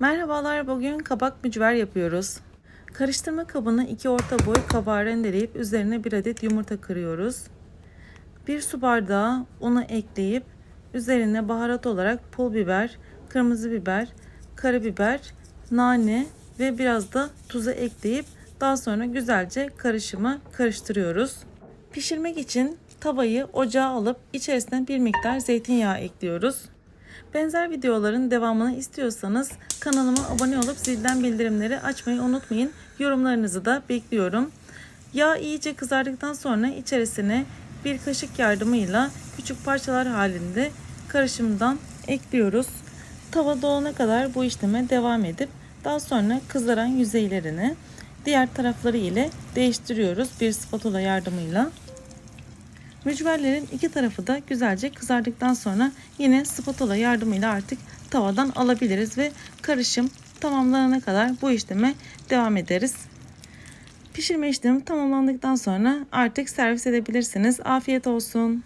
Merhabalar, bugün kabak mücver yapıyoruz. Karıştırma kabına 2 orta boy kabağı rendeleyip üzerine 1 adet yumurta kırıyoruz. 1 su bardağı unu ekleyip üzerine baharat olarak pul biber, kırmızı biber, karabiber, nane ve biraz da tuzu ekleyip daha sonra güzelce karışımı karıştırıyoruz. Pişirmek için tavayı ocağa alıp içerisine bir miktar zeytinyağı ekliyoruz. Benzer videoların devamını istiyorsanız kanalıma abone olup zilden bildirimleri açmayı unutmayın. Yorumlarınızı da bekliyorum. Yağ iyice kızardıktan sonra içerisine bir kaşık yardımıyla küçük parçalar halinde karışımdan ekliyoruz. Tava dolana kadar bu işleme devam edip daha sonra kızaran yüzeylerini diğer tarafları ile değiştiriyoruz bir spatula yardımıyla. Mücverlerin iki tarafı da güzelce kızardıktan sonra yine spatula yardımıyla artık tavadan alabiliriz ve karışım tamamlanana kadar bu işleme devam ederiz. Pişirme işlemi tamamlandıktan sonra artık servis edebilirsiniz. Afiyet olsun.